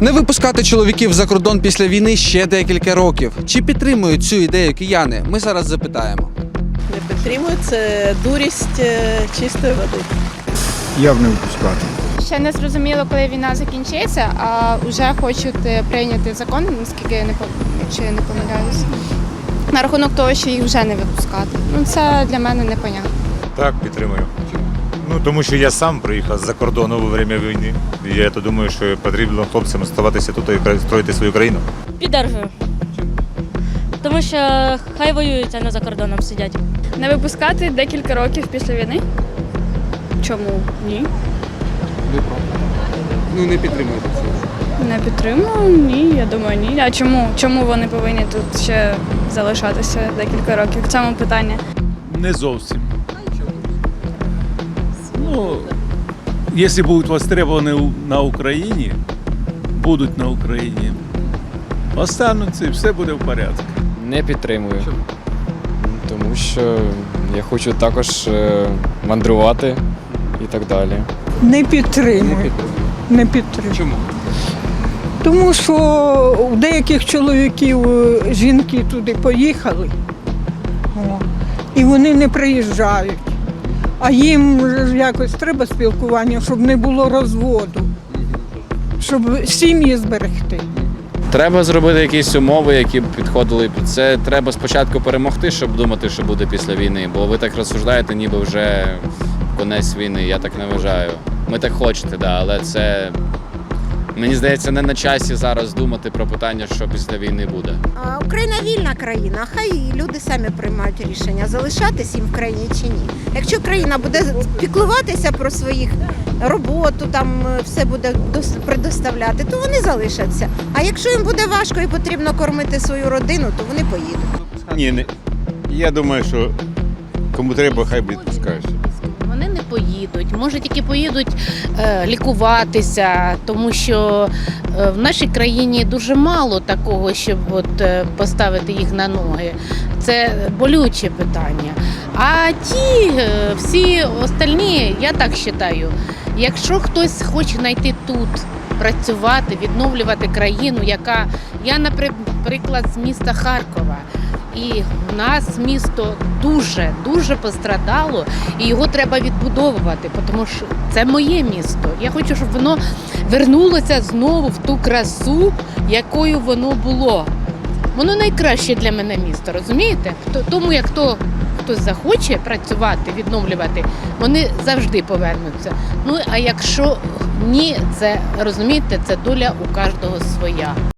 Не випускати чоловіків за кордон після війни ще декілька років. Чи підтримують цю ідею кияни? Ми зараз запитаємо. Не підтримую, це дурість е, чистої води. Я б не випускати. Ще не зрозуміло, коли війна закінчиться, а вже хочуть е, прийняти закон, наскільки я не я не помиляюсь. На рахунок того, що їх вже не випускати. Ну це для мене непонятно. Так, підтримую. Ну тому що я сам приїхав з-за кордону во время війни. І я то думаю, що потрібно хлопцям оставатися тут і строїти свою країну. Піддержую. Тому що хай воюють, а не за кордоном сидять. Не випускати декілька років після війни. Чому ні? Ну не підтримуєте це. Не підтримую, ні, я думаю, ні. А чому? Чому вони повинні тут ще залишатися декілька років? В цьому питання. Не зовсім. Ну, якщо будуть востребовані на Україні, будуть на Україні, остануться і все буде в порядку. Не підтримую. Тому що я хочу також е, мандрувати і так далі. Не підтримую. Не підтримую. Чому? Тому що у деяких чоловіків е, жінки туди поїхали, о, і вони не приїжджають. А їм якось треба спілкування, щоб не було розводу, щоб сім'ї зберегти. Треба зробити якісь умови, які б підходили під це. Треба спочатку перемогти, щоб думати, що буде після війни. Бо ви так розсуждаєте, ніби вже конець війни. Я так не вважаю. Ми так хочете, да, але це мені здається не на часі зараз думати про питання, що після війни буде. А, Україна вільна країна, хай люди самі приймають рішення, залишатись їм в країні чи ні. Якщо країна буде піклуватися про своїх роботу, там е, все буде дос- предоставляти, то вони залишаться. А якщо їм буде важко і потрібно кормити свою родину, то вони поїдуть. Ні, не. Я думаю, що кому треба, хай відпускають. Поїдуть. Може тільки поїдуть е, лікуватися, тому що е, в нашій країні дуже мало такого, щоб от, е, поставити їх на ноги. Це болюче питання. А ті всі остальні, я так вважаю, якщо хтось хоче знайти тут. Працювати, відновлювати країну, яка я, наприклад, з міста Харкова, і в нас місто дуже дуже пострадало, і його треба відбудовувати, тому що це моє місто. Я хочу, щоб воно вернулося знову в ту красу, якою воно було. Воно найкраще для мене місто, розумієте? Тому як хто хтось захоче працювати, відновлювати, вони завжди повернуться. Ну а якщо ні, це розумієте, це доля у кожного своя.